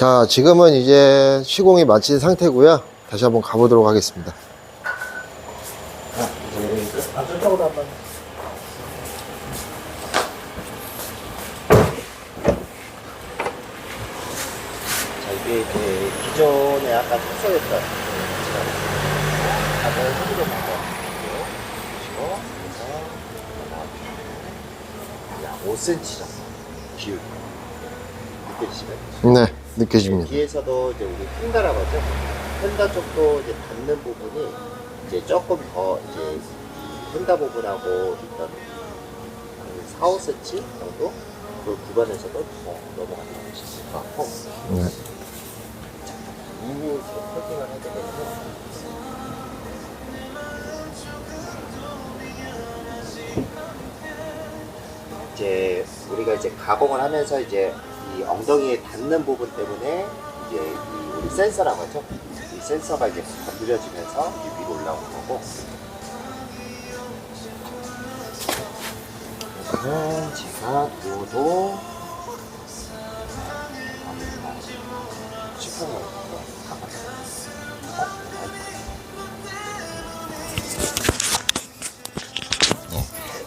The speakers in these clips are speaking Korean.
자, 지금은 이제 시공이 마친 상태고요. 다시 한번 가보도록 하겠습니다. 자, 이게 이제 기존에 아까 다들 보시고 약 5cm 정도 기울 느껴지시나요? 네, 느껴집니다. 뒤에서도 이제 우리 펜다라고 하죠. 펜다 쪽도 이제 닿는 부분이 이제 조금 더 이제 이 펜다 부분하고 있던 한 4, 5cm 정도 그 구간에서도 더 넘어가는 것이 있을 것 같고 네. 이미 이제 커팅을 하게 되면 이제 우리가 이제 가공을 하면서 이제 이 엉덩이에 닿는 부분 때문에 이제 이 우리 센서라고 하죠. 이 센서가 이제 건드려지면서 이 위로 올라오는 거고. 그래서 제가 도도 시판을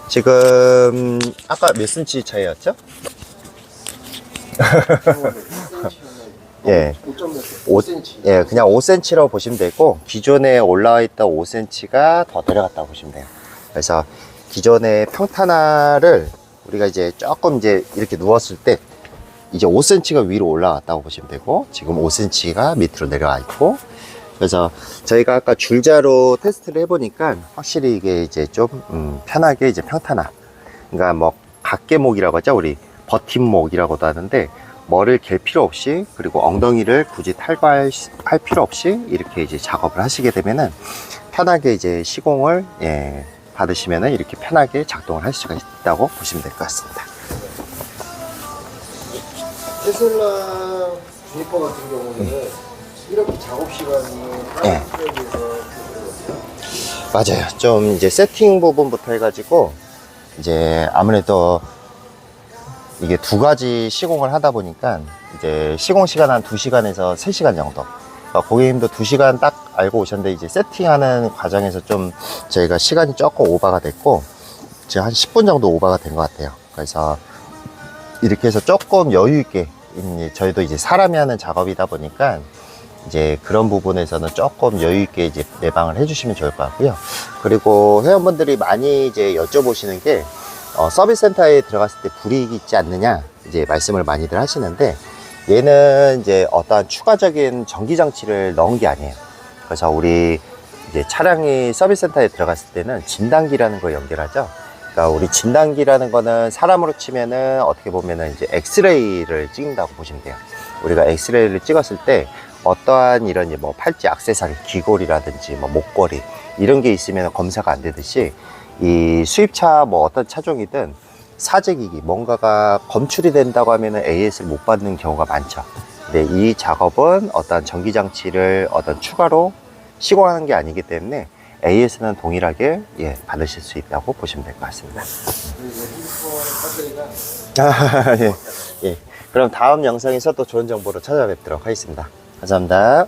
지금 아까 몇 cm 차이였죠? 예. 5.5cm. 예, 그냥 5cm라고 보시면 되고 기존에 올라와 있던 5cm가 더 내려갔다고 보시면 돼요. 그래서 기존의 평탄화를 우리가 이제 조금 이제 이렇게 누웠을 때 이제 5cm가 위로 올라왔다고 보시면 되고 지금 5cm가 밑으로 내려와 있고 그래서 저희가 아까 줄자로 테스트를 해보니까 확실히 이게 이제 좀 음, 편하게 이제 평탄화 그러니까 뭐 각개목이라고 하죠 우리 버팀목이라고도 하는데 머리를 갤 필요 없이 그리고 엉덩이를 굳이 탈거할 시- 할 필요 없이 이렇게 이제 작업을 하시게 되면은 편하게 이제 시공을 예, 받으시면은 이렇게 편하게 작동을 할 수가 있다고 보시면 될 것 같습니다. 테슬라 주니퍼 같은 경우는 이렇게 작업 시간이 네. 맞아요. 좀 이제 세팅 부분부터 해가지고 이제 아무래도 이게 두 가지 시공을 하다 보니까 이제 시공 시간 한 2시간에서 3시간 정도. 그러니까 고객님도 2시간 딱 알고 오셨는데 이제 세팅하는 과정에서 좀 저희가 시간이 조금 오버가 됐고 이제 한 10분 정도 오버가 된 것 같아요. 그래서 이렇게 해서 조금 여유 있게 저희도 이제 사람이 하는 작업이다 보니까 이제 그런 부분에서는 조금 여유 있게 이제 내방을 해주시면 좋을 것 같고요. 그리고 회원분들이 많이 이제 여쭤보시는 게 어, 서비스 센터에 들어갔을 때 불이익이 있지 않느냐 이제 말씀을 많이들 하시는데 얘는 이제 어떠한 추가적인 전기 장치를 넣은 게 아니에요. 그래서 우리 이제 차량이 서비스 센터에 들어갔을 때는 진단기라는 걸 연결하죠. 그러니까 우리 진단기라는 거는 사람으로 치면은 어떻게 보면은 이제 엑스레이를 찍는다고 보시면 돼요. 우리가 엑스레이를 찍었을 때 어떠한 이런 뭐 팔찌 액세서리, 귀걸이라든지 뭐 목걸이 이런 게 있으면 검사가 안 되듯이 이 수입차 뭐 어떤 차종이든 사재기기 뭔가가 검출이 된다고 하면 은 AS를 못 받는 경우가 많죠. 근데 이 작업은 어떤 전기 장치를 어떤 추가로 시공하는 게 아니기 때문에 AS는 동일하게 예, 받으실 수 있다고 보시면 될 것 같습니다. 아, 예, 예. 그럼 다음 영상에서 또 좋은 정보로 찾아뵙도록 하겠습니다. 감사합니다.